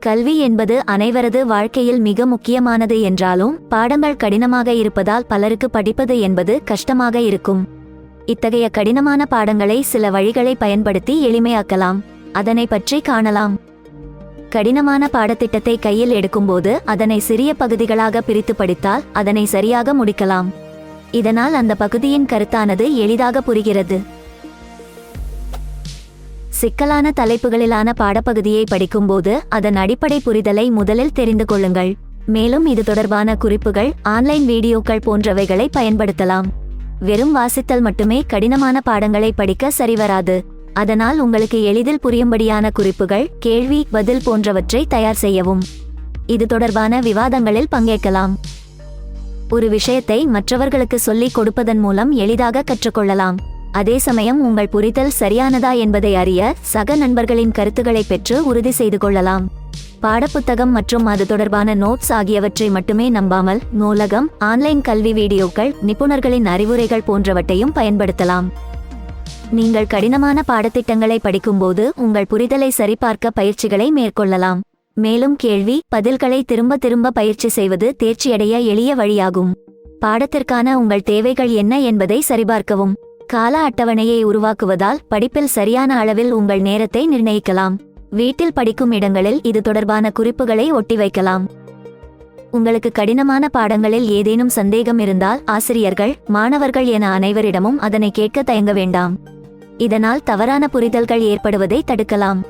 கல்வி என்பது அனைவரது வாழ்க்கையில் மிக முக்கியமானது என்றாலும் பாடங்கள் கடினமாக இருப்பதால் பலருக்கு படிப்பது என்பது கஷ்டமாக இருக்கும். இத்தகைய கடினமான பாடங்களை சில வழிகளை பயன்படுத்தி எளிமையாக்கலாம். அதனை பற்றி காணலாம். கடினமான பாடத்திட்டத்தை கையில் எடுக்கும்போது அதனை சிறிய பகுதிகளாக பிரித்து படித்தால் அதனை சரியாக முடிக்கலாம். இதனால் அந்த பகுதியின் கருத்தானது எளிதாக புரிகிறது. சிக்கலான தலைப்புகளிலான பாடப்பகுதியை படிக்கும்போது அதன் அடிப்படை புரிதலை முதலில் தெரிந்து கொள்ளுங்கள். மேலும் இது தொடர்பான குறிப்புகள் ஆன்லைன் வீடியோக்கள் போன்றவைகளை பயன்படுத்தலாம். வெறும் வாசித்தல் மட்டுமே கடினமான பாடங்களை படிக்க சரிவராது. அதனால் உங்களுக்கு எளிதில் புரியும்படியான குறிப்புகள் கேள்வி பதில் போன்றவற்றை தயார் செய்யவும். இது தொடர்பான விவாதங்களில் பங்கேற்கலாம். ஒரு விஷயத்தை மற்றவர்களுக்கு சொல்லிக் கொடுப்பதன் மூலம் எளிதாக கற்றுக்கொள்ளலாம். அதே சமயம் உங்கள் புரிதல் சரியானதா என்பதை அறிய சக நண்பர்களின் கருத்துக்களை பெற்று உறுதி செய்து கொள்ளலாம். பாடப்புத்தகம் மற்றும் அது தொடர்பான நோட்ஸ் ஆகியவற்றை மட்டுமே நம்பாமல் நூலகம் ஆன்லைன் கல்வி வீடியோக்கள் நிபுணர்களின் அறிவுரைகள் போன்றவற்றையும் பயன்படுத்தலாம். நீங்கள் கடினமான பாடத்திட்டங்களை படிக்கும்போது உங்கள் புரிதலை சரிபார்க்க பயிற்சிகளை மேற்கொள்ளலாம். மேலும் கேள்வி பதில்களை திரும்ப திரும்ப பயிற்சி செய்வது தேர்ச்சியடைய எளிய வழியாகும். பாடத்திற்கான உங்கள் தேவைகள் என்ன என்பதை சரிபார்க்கவும். கால அட்டவணையை உருவாக்குவதால் படிப்பில் சரியான அளவில் உங்கள் நேரத்தை நிர்ணயிக்கலாம். வீட்டில் படிக்கும் இடங்களில் இது தொடர்பான குறிப்புகளை ஒட்டி வைக்கலாம் உங்களுக்கு கடினமான பாடங்களில் ஏதேனும் சந்தேகம் இருந்தால் ஆசிரியர்கள் மாணவர்கள் என அனைவரிடமும் அதனை கேட்க தயங்க வேண்டாம். இதனால் தவறான புரிதல்கள் ஏற்படுவதை தடுக்கலாம்.